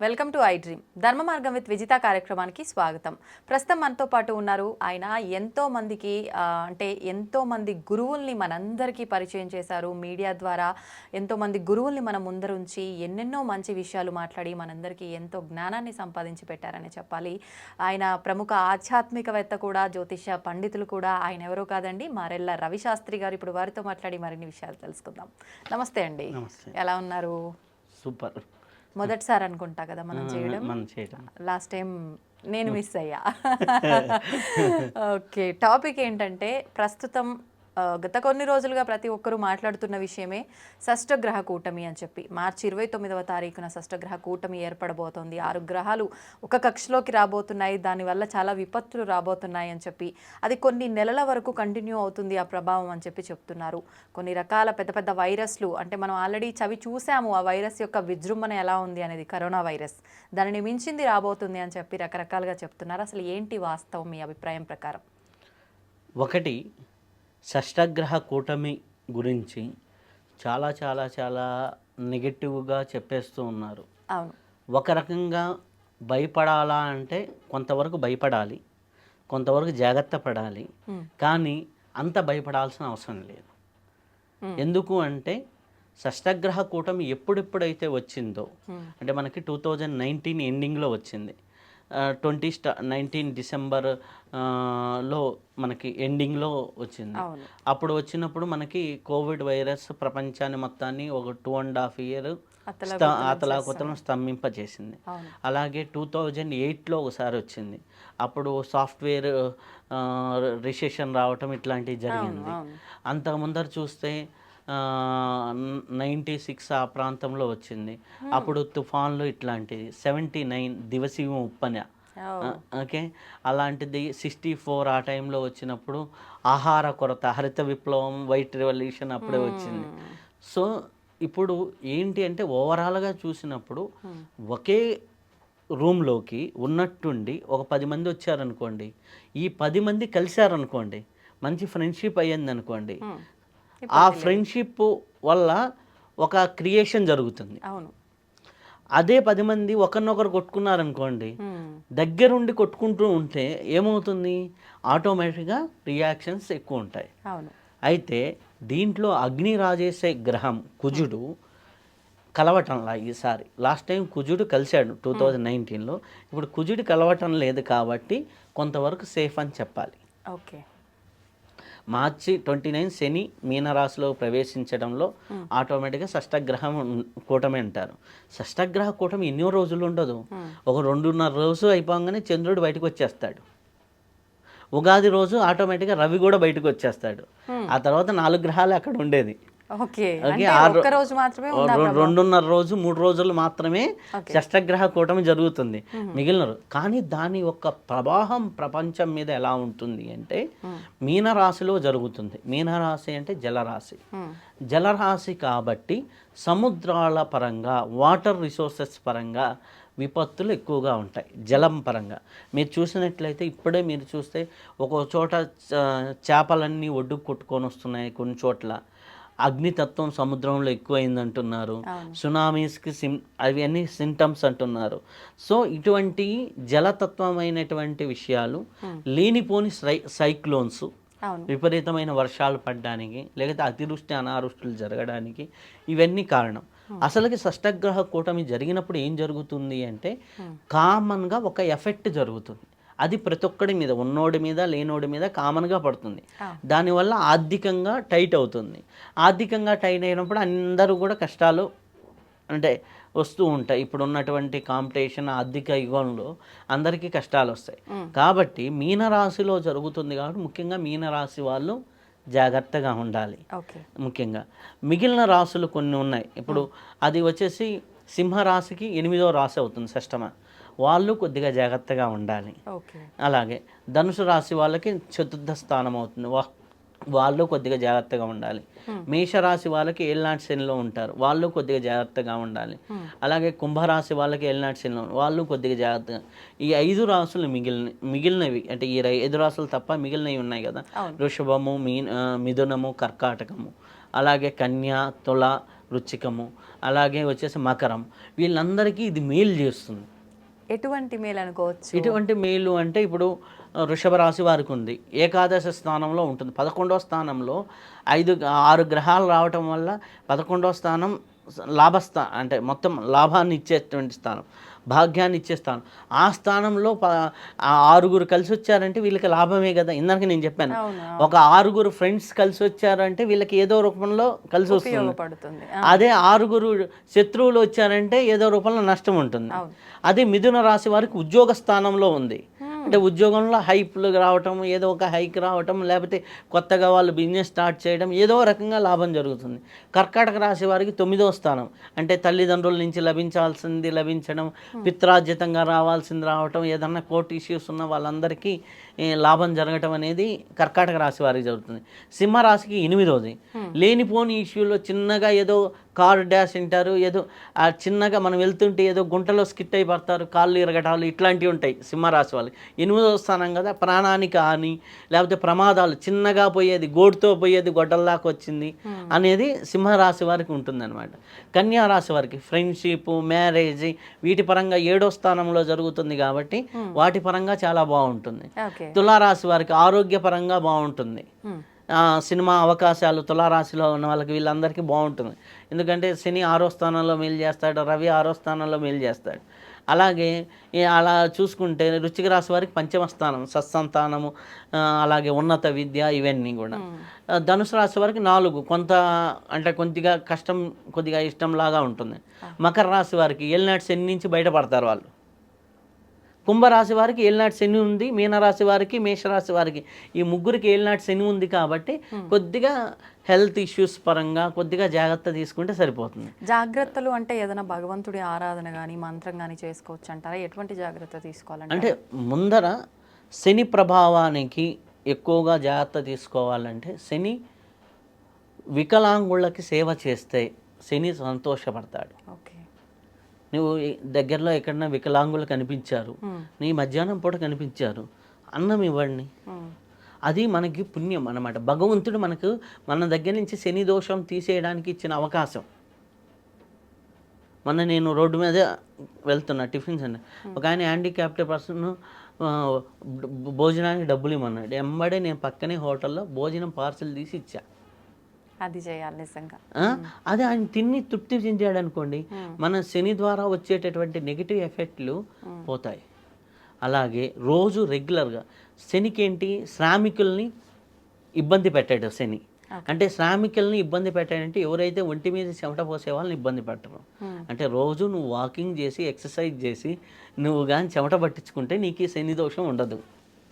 Welcome to I dream. ధర్మ మార్గం with Vijitha కార్యక్రమానికి స్వాగతం. ప్రస్తుతం మనతో పాటు ఉన్నారు ఆయన. ఎంతో మందికి అంటే ఎంతో మంది గురువుల్ని మనందరికీ పరిచయం చేశారు. మీడియా ద్వారా ఎంతో మంది గురువుల్ని మన ముందరుంచి ఎన్నెన్నో మంచి విషయాలు మాట్లాడి మనందరికీ ఎంతో జ్ఞానాన్ని సంపాదించి పెట్టారని చెప్పాలి. ఆయన ప్రముఖ ఆధ్యాత్మికవేత్త కూడా జ్యోతిష పండితులు కూడా. ఆయన ఎవరో కాదండి మారెల్ల రవిశాస్త్రి గారు ఇప్పుడు వారితో మాట్లాడి మరిన్ని విషయాలు తెలుసుకుందాం. నమస్తే అండి. ఎలా ఉన్నారు? సూపర్. మొదటిసారి అనుకుంటా కదా మనం చేయడం. లాస్ట్ టైం నేను మిస్ అయ్యా. ఓకే టాపిక్ ఏంటంటే ప్రస్తుతం గత కొన్ని రోజులుగా ప్రతి ఒక్కరూ మాట్లాడుతున్న విషయమే షష్టగ్రహ కూటమి అని చెప్పి. మార్చి ఇరవై తొమ్మిదవ తారీఖున షష్టగ్రహ కూటమి ఏర్పడబోతోంది. ఆరు గ్రహాలు ఒక కక్షలోకి రాబోతున్నాయి. దానివల్ల చాలా విపత్తులు రాబోతున్నాయి అని చెప్పి. అది కొన్ని నెలల వరకు కంటిన్యూ అవుతుంది ఆ ప్రభావం అని చెప్పి చెప్తున్నారు. కొన్ని రకాల పెద్ద పెద్ద వైరస్లు అంటే మనం ఆల్రెడీ చవి చూసాము ఆ వైరస్ యొక్క విజృంభణ ఎలా ఉంది అనేది కరోనా వైరస్. దానిని మించింది రాబోతుంది అని చెప్పి రకరకాలుగా చెప్తున్నారు. అసలు ఏంటి వాస్తవం మీ అభిప్రాయం ప్రకారం? ఒకటి షష్టగ్రహ కూటమి గురించి చాలా చాలా చాలా నెగటివ్గా చెప్పేస్తూ ఉన్నారు. అవును. ఒక రకంగా భయపడాలా అంటే కొంతవరకు భయపడాలి కొంతవరకు జాగ్రత్త పడాలి. కానీ అంత భయపడాల్సిన అవసరం లేదు. ఎందుకు అంటే షష్టగ్రహ కూటమి ఎప్పుడెప్పుడైతే వచ్చిందో అంటే మనకి టూ థౌజండ్ నైన్టీన్ ఎండింగ్లో వచ్చింది. ట్వంటీ స్టా నైన్టీన్ డిసెంబర్లో మనకి ఎండింగ్లో వచ్చింది. అప్పుడు వచ్చినప్పుడు మనకి కోవిడ్ వైరస్ ప్రపంచాన్ని మొత్తాన్ని ఒక టూ అండ్ హాఫ్ ఇయర్ అతలాకుతలం స్తంభింపజేసింది. అలాగే టూ థౌజండ్ ఎయిట్లో ఒకసారి వచ్చింది. అప్పుడు సాఫ్ట్వేర్ రిసెషన్ రావటం ఇట్లాంటివి జరిగింది. అంతకు ముందర చూస్తే నైంటీ సిక్స్ ఆ ప్రాంతంలో వచ్చింది. అప్పుడు తుఫాన్లు ఇట్లాంటిది సెవెంటీ నైన్ దివసీమ ఉప్పన ఆ, ఓకే. అలాంటిది సిక్స్టీ ఫోర్ ఆ టైంలో వచ్చినప్పుడు ఆహార కొరత హరిత విప్లవం వైట్ రెవల్యూషన్ అప్పుడే వచ్చింది. సో ఇప్పుడు ఏంటి అంటే ఓవరాల్గా చూసినప్పుడు ఒకే రూమ్లోకి ఉన్నట్టుండి ఒక పది మంది వచ్చారనుకోండి. ఈ పది మంది కలిశారనుకోండి మంచి ఫ్రెండ్షిప్ అయ్యింది అనుకోండి ఆ ఫ్రెండ్షిప్ వల్ల ఒక క్రియేషన్ జరుగుతుంది. అవును. అదే పది మంది ఒకరినొకరు కొట్టుకున్నారనుకోండి దగ్గరుండి కొట్టుకుంటూ ఉంటే ఏమవుతుంది? ఆటోమేటిక్గా రియాక్షన్స్ ఎక్కువ ఉంటాయి అవును. అయితే దీంట్లో అగ్ని రాజేసే గ్రహం కుజుడు కలవటంలా ఈసారి. లాస్ట్ టైం కుజుడు కలిశాడు టూ థౌజండ్ నైన్టీన్లో. ఇప్పుడు కుజుడు కలవటం లేదు కాబట్టి కొంతవరకు సేఫ్ అని చెప్పాలి. ఓకే. మార్చి ట్వంటీ నైన్ శని మీనరాశిలో ప్రవేశించడంలో ఆటోమేటిక్గా షష్టగ్రహం కూటమి అంటారు. షష్టగ్రహ కూటమి ఎన్నో రోజులు ఉండదు. ఒక రెండున్నర రోజు అయిపోగానే చంద్రుడు బయటకు వచ్చేస్తాడు. ఉగాది రోజు ఆటోమేటిక్గా రవి కూడా బయటకు వచ్చేస్తాడు. ఆ తర్వాత నాలుగు గ్రహాలు అక్కడ ఉండేది. ఓకే. ఒక్క రోజు మాత్రమే? రెండున్నర రోజు మూడు రోజులు మాత్రమే ఓకే. షష్టగ్రహ కూటమి జరుగుతుంది. మిగిలిన కానీ దాని యొక్క ప్రవాహం ప్రపంచం మీద ఎలా ఉంటుంది అంటే మీనరాశిలో జరుగుతుంది. మీనరాశి అంటే జలరాశి. జలరాశి కాబట్టి సముద్రాల పరంగా వాటర్ రిసోర్సెస్ పరంగా విపత్తులు ఎక్కువగా ఉంటాయి. జలం పరంగా. మీరు చూసినట్లయితే ఇప్పుడే మీరు చూస్తే ఒక చోట చేపలన్నీ ఒడ్డుకు కొట్టుకొని వస్తున్నాయి కొన్ని చోట్ల. అగ్నితత్వం సముద్రంలో ఎక్కువైంది అంటున్నారు సునామీస్కి సిమ్ అవి అన్ని సింటమ్స్ అంటున్నారు. సో ఇటువంటి జలతత్వమైనటువంటి విషయాలు లేనిపోని సై సైక్లోన్స్ విపరీతమైన వర్షాలు పడడానికి లేకపోతే అతివృష్టి అనావృష్టులు జరగడానికి ఇవన్నీ కారణం. అసలుకి షష్టగ్రహ కూటమి జరిగినప్పుడు ఏం జరుగుతుంది అంటే కామన్గా ఒక ఎఫెక్ట్ జరుగుతుంది. అది ప్రతి ఒక్కడి మీద ఉన్నోడి మీద లేనోడి మీద కామన్గా పడుతుంది. దానివల్ల ఆర్థికంగా టైట్ అవుతుంది. ఆర్థికంగా టైట్ అయినప్పుడు అందరూ కూడా కష్టాలు అంటే వస్తూ ఉంటాయి. ఇప్పుడు ఉన్నటువంటి కాంపిటీషన్ ఆర్థిక యుగంలో అందరికీ కష్టాలు వస్తాయి. కాబట్టి మీనరాశిలో జరుగుతుంది కాబట్టి ముఖ్యంగా మీనరాశి వాళ్ళు జాగ్రత్తగా ఉండాలి. ముఖ్యంగా మిగిలిన రాసులు కొన్ని ఉన్నాయి. ఇప్పుడు అది వచ్చేసి సింహరాశికి ఎనిమిదో రాశి అవుతుంది షష్టమ. వాళ్ళు కొద్దిగా జాగ్రత్తగా ఉండాలి. అలాగే ధనుసు రాశి వాళ్ళకి చతుర్థ స్థానం అవుతుంది. వా వాళ్ళు కొద్దిగా జాగ్రత్తగా ఉండాలి. మేషరాశి వాళ్ళకి ఏళ్ళనాటి శనిలో ఉంటారు. వాళ్ళు కొద్దిగా జాగ్రత్తగా ఉండాలి. అలాగే కుంభరాశి వాళ్ళకి ఏళ్ళనాటి శనిలో వాళ్ళు కొద్దిగా జాగ్రత్తగా ఈ ఐదు రాసులు మిగిలిన మిగిలినవి అంటే ఈ ఐదు రాసులు తప్ప మిగిలినవి ఉన్నాయి కదా. వృషభము మీ ఆ, మిథునము కర్కాటకము అలాగే కన్య తుల వృచ్చికము అలాగే వచ్చేసి మకరం. వీళ్ళందరికీ ఇది మేలు చేస్తుంది. ఎటువంటి మేలు అనుకోవచ్చు? ఎటువంటి మేలు అంటే ఇప్పుడు వృషభ రాశి వారికి ఉంది ఏకాదశ స్థానంలో ఉంటుంది. పదకొండవ స్థానంలో ఐదు ఆరు గ్రహాలు రావటం వల్ల పదకొండవ స్థానం లాభస్థా అంటే మొత్తం లాభాన్ని ఇచ్చేటువంటి స్థానం. భాగ్యాన్ని ఇచ్చే స్థానం ఆ స్థానంలో ఆరుగురు కలిసి వచ్చారంటే వీళ్ళకి లాభమే కదా? ఇందాక నేను చెప్పాను. ఒక ఆరుగురు ఫ్రెండ్స్ కలిసి వచ్చారంటే వీళ్ళకి ఏదో రూపంలో కలిసి వస్తుంది. అదే ఆరుగురు శత్రువులు వచ్చారంటే ఏదో రూపంలో నష్టం ఉంటుంది. అదే మిథున రాశి వారికి ఉద్యోగ స్థానంలో ఉంది. అంటే ఉద్యోగంలో హైప్లు రావటం ఏదో ఒక హైక్ రావటం లేకపోతే కొత్తగా వాళ్ళు బిజినెస్ స్టార్ట్ చేయడం ఏదో రకంగా లాభం జరుగుతుంది. కర్కాటక రాశి వారికి తొమ్మిదో స్థానం. అంటే తల్లిదండ్రుల నుంచి లభించాల్సింది లభించడం పిత్రార్జితంగా రావాల్సింది రావటం ఏదన్నా కోర్టు ఇష్యూస్ ఉన్న వాళ్ళందరికీ లాభం జరగటం అనేది కర్కాటక రాశి వారికి జరుగుతుంది. సింహరాశికి ఎనిమిదోది. లేనిపోని ఇష్యూలో చిన్నగా ఏదో కారు డాష్ అంటారు ఏదో ఆ చిన్నగా మనం వెళ్తుంటే ఏదో గుంటలో స్కిట్ అయి పడతారు కాళ్ళు ఇరగటాలు ఇట్లాంటివి ఉంటాయి సింహరాశి వాళ్ళకి. ఎనిమిదో స్థానం కదా ప్రాణానికి హాని లేకపోతే ప్రమాదాలు చిన్నగా పోయేది గోడుతో పోయేది గొడ్డల్లాగా వచ్చింది అనేది సింహరాశి వారికి ఉంటుందన్నమాట. కన్యా రాశి వారికి ఫ్రెండ్షిప్ మ్యారేజ్ వీటి పరంగా ఏడో స్థానంలో జరుగుతుంది కాబట్టి వాటి పరంగా చాలా బాగుంటుంది. తులారాశి వారికి ఆరోగ్యపరంగా బాగుంటుంది. ఆ, సినిమా అవకాశాలు తులారాశిలో ఉన్న వాళ్ళకి వీళ్ళందరికీ బాగుంటుంది. ఎందుకంటే శని ఆరో స్థానంలో మేలు చేస్తాడు రవి ఆరో స్థానంలో మేలు చేస్తాడు. అలాగే అలా చూసుకుంటే రుచిక రాశి వారికి పంచమ స్థానం సత్సంతానము అలాగే ఉన్నత విద్య ఇవన్నీ కూడా. ధనుసు రాశి వారికి నాలుగు కొంత అంటే కొద్దిగా కష్టం కొద్దిగా ఇష్టం లాగా ఉంటుంది మకర రాశి వారికి ఏలినాటి శని నుంచి బయటపడతారు వాళ్ళు. కుంభరాశి వారికి ఏలినాటి శని ఉంది మీనరాశి వారికి మేషరాశి వారికి. ఈ ముగ్గురికి ఏలినాటి శని ఉంది కాబట్టి కొద్దిగా హెల్త్ ఇష్యూస్ పరంగా కొద్దిగా జాగ్రత్త తీసుకుంటే సరిపోతుంది. జాగ్రత్తలు అంటే ఏదైనా భగవంతుడి ఆరాధన కానీ మంత్రం కానీ చేసుకోవచ్చు అంటారా? ఎటువంటి జాగ్రత్త తీసుకోవాలంటే అంటే ముందర శని ప్రభావానికి ఎక్కువగా జాగ్రత్త తీసుకోవాలంటే శని వికలాంగుళ్ళకి సేవ చేస్తే శని సంతోషపడతాడు. నువ్వు దగ్గరలో ఎక్కడన్నా వికలాంగులు కనిపించారు నీ మధ్యాహ్నం పూట కనిపించారు అన్నం ఇవ్వండి. అది మనకి పుణ్యం అన్నమాట. భగవంతుడు మనకు మన దగ్గర నుంచి శని దోషం తీసేయడానికి ఇచ్చిన అవకాశం. మొన్న నేను రోడ్డు మీద వెళ్తున్నా టిఫిన్స్ అండి ఒక ఆయన హ్యాండిక్యాప్డ్ పర్సన్ భోజనానికి డబ్బులు ఇమ్మన్నాడు. ఎంబడే నేను పక్కనే హోటల్లో భోజనం పార్సల్ తీసి ఇచ్చా. అది చేయాలి నిజంగా? అదే ఆయన తిని తృప్తి చెందాడు అనుకోండి మన శని ద్వారా వచ్చేటటువంటి నెగిటివ్ ఎఫెక్ట్లు పోతాయి. అలాగే రోజు రెగ్యులర్గా శనికి ఏంటి శ్రామికుల్ని ఇబ్బంది పెట్టాడు శని. అంటే శ్రామికుల్ని ఇబ్బంది పెట్టాడంటే ఎవరైతే ఒంటి మీద చెమట పోసే వాళ్ళని ఇబ్బంది పెట్టరు. అంటే రోజు నువ్వు వాకింగ్ చేసి ఎక్సర్సైజ్ చేసి నువ్వు కానీ చెమట పట్టించుకుంటే నీకు శని దోషం ఉండదు.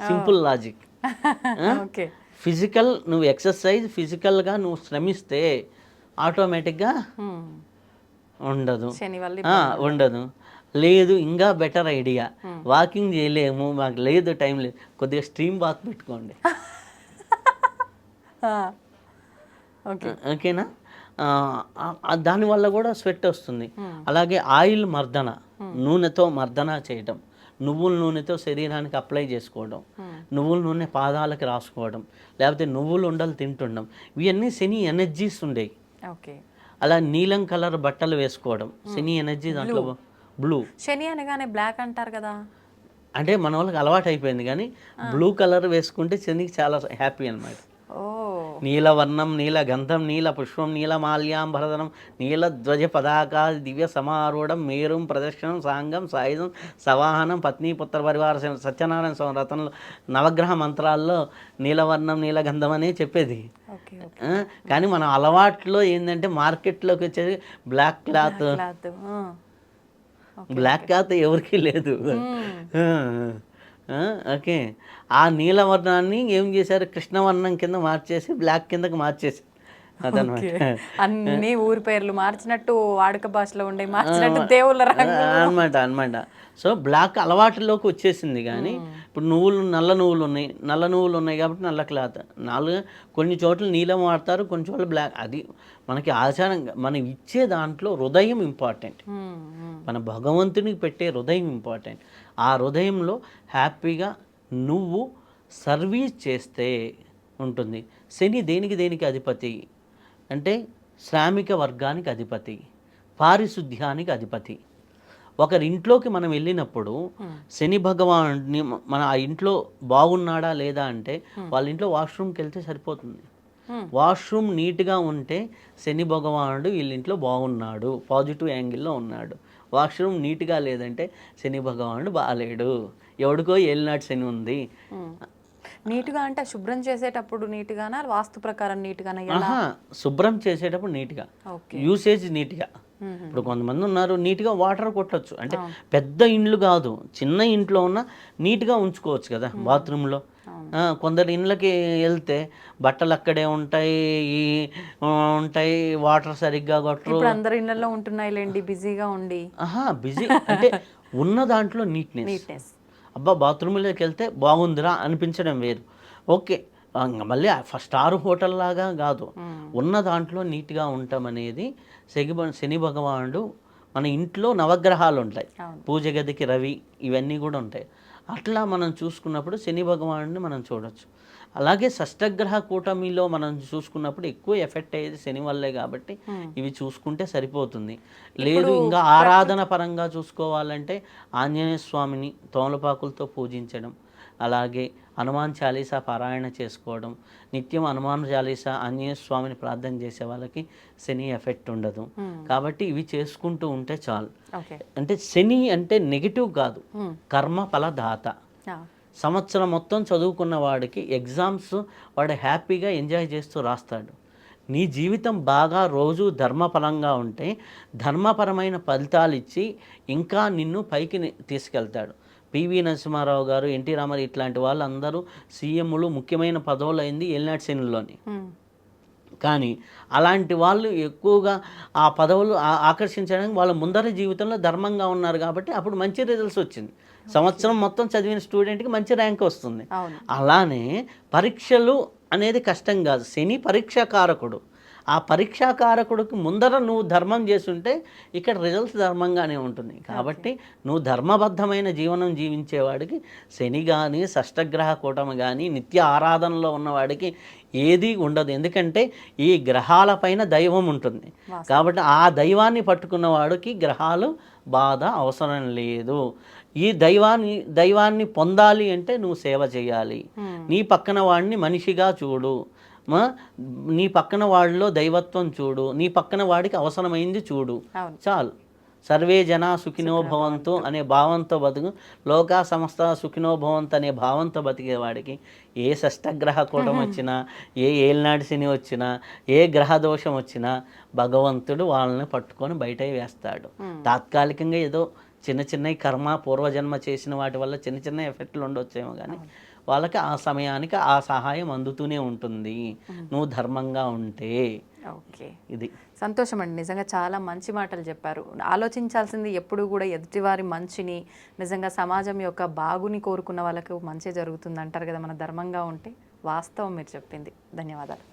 Simple logic. ఓకే. ఫిజికల్ నువ్వు ఎక్సర్సైజ్ ఫిజికల్గా నువ్వు శ్రమిస్తే ఆటోమేటిక్గా ఉండదు. వల్ల ఆ, ఉండదు. లేదు ఇంకా బెటర్ ఐడియా వాకింగ్ చేయలేము మాకు లేదు టైం లేదు. కొద్దిగా స్ట్రీమ్ బాత్ పెట్టుకోండి. ఓకే ఓకేనా ఆ, ఆ, దానివల్ల కూడా స్వెట్ వస్తుంది. అలాగే ఆయిల్ మర్దన నూనెతో మర్దన చేయటం. నువ్వుల నూనెతో శరీరానికి అప్లై చేసుకోవడం నువ్వుల నూనె పాదాలకు రాసుకోవడం లేకపోతే నువ్వులు ఉండలు తింటుండడం ఇవన్నీ శని ఎనర్జీస్ ఉండేవి. ఓకే. అలా నీలం కలర్ బట్టలు వేసుకోవడం శని ఎనర్జీ దాంట్లో బ్లూ శని అనగానే బ్లాక్ అంటారు కదా. అంటే మన వాళ్ళకి అలవాటు అయిపోయింది కానీ బ్లూ కలర్ వేసుకుంటే శనికి చాలా హ్యాపీ అన్నమాట. ఓ నీలవర్ణం నీల గంధం నీల పుష్పం నీల మాల్యాంబరధనం నీల ధ్వజ పదాక దివ్య సమారూఢం మేరుం ప్రదర్శనం సాంగం సాయుధం సవాహనం పత్ని పుత్ర పరివార సత్యనారాయణ స్వామి రతనంలో నవగ్రహ మంత్రాల్లో నీలవర్ణం నీలగంధం అనే చెప్పేది. కానీ మన అలవాట్లో ఏంటంటే మార్కెట్లోకి వచ్చేది బ్లాక్ క్లాత్. బ్లాక్ క్లాత్ ఎవరికీ లేదు. ఓకే. ఆ నీలవర్ణాన్ని ఏం చేశారు? కృష్ణవర్ణం కింద మార్చేసి బ్లాక్ కిందకి మార్చేసి అన్ని ఊరి పేర్లు మార్చినట్టు వాడుక భాషలో ఉండే మార్చినట్టు దేవుళ్ళ అనమాట అనమాట సో బ్లాక్ అలవాటులోకి వచ్చేసింది కానీ ఇప్పుడు నువ్వులు నల్ల నువ్వులు ఉన్నాయి. నల్ల నువ్వులు ఉన్నాయి కాబట్టి నల్ల క్లాత్. నాలుగు కొన్ని చోట్ల నీలం వాడతారు కొన్ని చోట్ల బ్లాక్. అది మనకి ఆచారంగా మనం ఇచ్చే దాంట్లో హృదయం ఇంపార్టెంట్. మన భగవంతునికి పెట్టే హృదయం ఇంపార్టెంట్. ఆ హృదయంలో హ్యాపీగా నువ్వు సర్వీస్ చేస్తే ఉంటుంది. శని దేనికి దేనికి అధిపతి? అంటే శ్రామిక వర్గానికి అధిపతి పారిశుద్ధ్యానికి అధిపతి. ఒకరి ఇంట్లోకి మనం వెళ్ళినప్పుడు శని భగవాన్ని మన ఆ ఇంట్లో బాగున్నాడా లేదా అంటే వాళ్ళ ఇంట్లో వాష్రూమ్కి వెళ్తే సరిపోతుంది. వాష్రూమ్ నీట్గా ఉంటే శని భగవానుడు వీళ్ళ ఇంట్లో బాగున్నాడు పాజిటివ్ యాంగిల్లో ఉన్నాడు. వాష్రూమ్ నీట్గా లేదంటే శని భగవానుడు బాగాలేడు ఎవడికో ఏలినాటి శని ఉంది. నీట్గా అంటే శుభ్రం చేసేటప్పుడు నీట్గానా? వాస్తు ప్రకారం నీట్గానా? ఆహా శుభ్రం చేసేటప్పుడు నీట్గా. ఓకే. యూసేజ్ నీట్గా. ఇప్పుడు కొంతమంది ఉన్నారు నీట్గా వాటర్ కొట్టచ్చు. అంటే పెద్ద ఇండ్లు కాదు చిన్న ఇంట్లో ఉన్న నీట్గా ఉంచుకోవచ్చు కదా బాత్రూంలో ఆ, కొందరు ఇండ్లకి వెళ్తే బట్టలు అక్కడే ఉంటాయి ఈ, ఆ, ఉంటాయి వాటర్ సరిగ్గా కొట్టరు. ఇప్పుడు అందరు ఇళ్ళల్లో ఉంటున్నాయిలేండి బిజీగా ఉండి. ఆహా బిజీ. అంటే ఉన్న దాంట్లో నీట్నెస్. నీట్నెస్. అబ్బా బాత్రూంలోకి వెళ్తే బాగుందిరా అనిపించడం వేరు. ఓకే మళ్ళీ ఫస్ట్ స్టార్ హోటల్ లాగా కాదు. ఉన్న దాంట్లో నీట్గా ఉండటం అనేది శని శని భగవానుడు మన ఇంట్లో నవగ్రహాలు ఉంటాయి. పూజ గదికి రవి ఇవన్నీ కూడా ఉంటాయి. అట్లా మనం చూసుకున్నప్పుడు శని భగవానుడిని మనం చూడొచ్చు. అలాగే షష్టగ్రహ కూటమిలో మనం చూసుకున్నప్పుడు ఎక్కువ ఎఫెక్ట్ అయ్యేది శని వల్లే కాబట్టి ఇవి చూసుకుంటే సరిపోతుంది. లేదు ఇంకా ఆరాధన పరంగా చూసుకోవాలంటే ఆంజనేయ స్వామిని తోమలపాకులతో పూజించడం అలాగే హనుమాన్ చాలీసా పారాయణ చేసుకోవడం నిత్యం హనుమాన్ చాలీసా ఆంజనేయ స్వామిని ప్రార్థన చేసే వాళ్ళకి శని ఎఫెక్ట్ ఉండదు. కాబట్టి ఇవి చేసుకుంటూ ఉంటే చాలు. అంటే శని అంటే నెగిటివ్ కాదు. కర్మ ఫలదాత. సంవత్సరం మొత్తం చదువుకున్న వాడికి ఎగ్జామ్స్ వాడు హ్యాపీగా ఎంజాయ్ చేస్తూ రాస్తాడు. నీ జీవితం బాగా రోజు ధర్మపరంగా ఉంటే ధర్మపరమైన ఫలితాలు ఇచ్చి ఇంకా నిన్ను పైకి తీసుకెళ్తాడు. పివి నరసింహారావు గారు ఎన్టీ రామారావు ఇట్లాంటి వాళ్ళందరూ సీఎంలు ముఖ్యమైన పదవులు అయింది ఏలినాటి శనిలోని కానీ అలాంటి వాళ్ళు ఎక్కువగా ఆ పదవులు ఆకర్షించడానికి వాళ్ళ ముందర జీవితంలో ధర్మంగా ఉన్నారు కాబట్టి అప్పుడు మంచి రిజల్ట్స్ వచ్చింది. సంవత్సరం మొత్తం చదివిన స్టూడెంట్కి మంచి ర్యాంక్ వస్తుంది. అలానే పరీక్షలు అనేది కష్టం కాదు. శని పరీక్షాకారకుడు. ఆ పరీక్షాకారకుడికి ముందర నువ్వు ధర్మం చేస్తుంటే ఇక్కడ రిజల్ట్స్ ధర్మంగానే ఉంటుంది. కాబట్టి నువ్వు ధర్మబద్ధమైన జీవనం జీవించేవాడికి శని కానీ షష్టగ్రహ కూటమి కానీ నిత్య ఆరాధనలో ఉన్నవాడికి ఏది ఉండదు. ఎందుకంటే ఈ గ్రహాలపైన దైవం ఉంటుంది. కాబట్టి ఆ దైవాన్ని పట్టుకున్న వాడికి గ్రహాలు బాధ అవసరం లేదు. ఈ దైవాన్ని దైవాన్ని పొందాలి అంటే నువ్వు సేవ చేయాలి. నీ పక్కన వాడిని మనిషిగా చూడు. మా నీ పక్కన వాడిలో దైవత్వం చూడు. నీ పక్కన వాడికి అవసరమైంది చూడు. చాలు. సర్వే జన సుఖినో భవంతు అనే భావంతో బతుకు. లోకా సంస్థ సుఖినో భవంతు అనే భావంతో బతికే వాడికి ఏ షష్టగ్రహ కూటం వచ్చినా ఏ ఏలినాటి శని వచ్చినా ఏ గ్రహ దోషం వచ్చినా భగవంతుడు వాళ్ళని పట్టుకొని బయట వేస్తాడు. తాత్కాలికంగా ఏదో చిన్న చిన్న కర్మ పూర్వజన్మ చేసిన వాటి వల్ల చిన్న చిన్న ఎఫెక్ట్లు ఉండొచ్చేమో కానీ వాళ్ళకి ఆ సమయానికి ఆ సహాయం అందుతూనే ఉంటుంది. నువ్వు ధర్మంగా ఉంటే. ఓకే. ఇది. సంతోషం అండి. నిజంగా చాలా మంచి మాటలు చెప్పారు. ఆలోచించాల్సింది ఎప్పుడు కూడా ఎదుటివారి మంచిని నిజంగా సమాజం యొక్క బాగుని కోరుకున్న వాళ్ళకు మంచి జరుగుతుంది అంటారు కదా మన ధర్మంగా ఉంటే. వాస్తవం మీరు చెప్పింది. ధన్యవాదాలు.